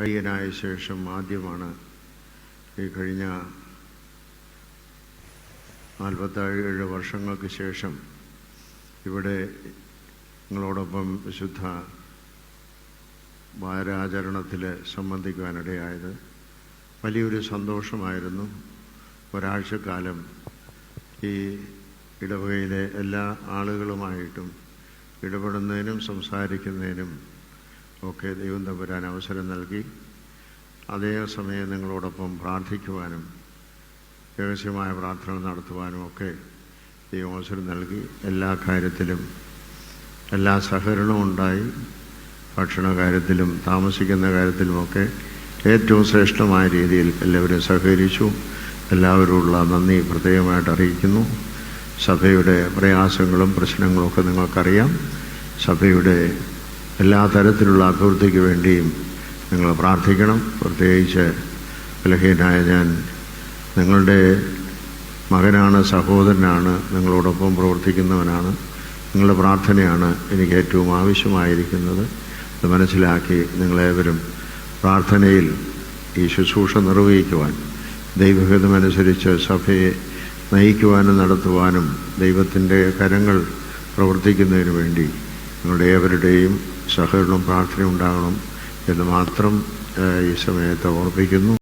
അയ്യനായ ശേഷം ആദ്യമാണ് ഈ കഴിഞ്ഞ നാൽപ്പത്തേഴ് വർഷങ്ങൾക്ക് ശേഷം ഇവിടെ നിങ്ങളോടൊപ്പം വിശുദ്ധ വാരാചരണത്തിൽ സംബന്ധിക്കുവാനിടയായത്. വലിയൊരു സന്തോഷമായിരുന്നു. ഒരാഴ്ചക്കാലം ഈ ഇടവകയിലെ എല്ലാ ആളുകളുമായിട്ടും ഇടപെടുന്നതിനും സംസാരിക്കുന്നതിനും ഒക്കെ ദൈവം തമ്പുരാൻ അവസരം നൽകി. അതേസമയം നിങ്ങളോടൊപ്പം പ്രാർത്ഥിക്കുവാനും രഹസ്യമായ പ്രാർത്ഥന നടത്തുവാനും ഒക്കെ ദൈവം അവസരം നൽകി. എല്ലാ കാര്യത്തിലും എല്ലാ സഹകരണവും ഉണ്ടായി. ഭക്ഷണ കാര്യത്തിലും താമസിക്കുന്ന കാര്യത്തിലുമൊക്കെ ഏറ്റവും ശ്രേഷ്ഠമായ രീതിയിൽ എല്ലാവരും സഹകരിച്ചു. എല്ലാവരോടുള്ള നന്ദി പ്രത്യേകമായിട്ട് അറിയിക്കുന്നു. സഭയുടെ പ്രയാസങ്ങളും പ്രശ്നങ്ങളും ഒക്കെ നിങ്ങൾക്കറിയാം. സഭയുടെ എല്ലാ തരത്തിലുള്ള അഭിവൃദ്ധിക്ക് വേണ്ടിയും നിങ്ങൾ പ്രാർത്ഥിക്കണം. പ്രത്യേകിച്ച് ബലഹീനായ ഞാൻ നിങ്ങളുടെ മകനാണ് സഹോദരനാണ് നിങ്ങളോടൊപ്പം പ്രവർത്തിക്കുന്നവനാണ്. നിങ്ങളുടെ പ്രാർത്ഥനയാണ് എനിക്ക് ഏറ്റവും ആവശ്യമായിരിക്കുന്നത്. അത് മനസ്സിലാക്കി നിങ്ങളേവരും പ്രാർത്ഥനയിൽ ഈ ശുശ്രൂഷ നിർവഹിക്കുവാൻ ദൈവഹിതമനുസരിച്ച് സഭയെ നയിക്കുവാനും നടത്തുവാനും ദൈവത്തിന്റെ കരങ്ങൾ പ്രവർത്തിക്കുന്നതിന് വേണ്ടി നിങ്ങളുടെ ഏവരുടെയും സഹകരണം പ്രാർത്ഥന ഉണ്ടാകണം എന്ന് മാത്രം ഈ സമയത്ത് ഓർപ്പിക്കുന്നു.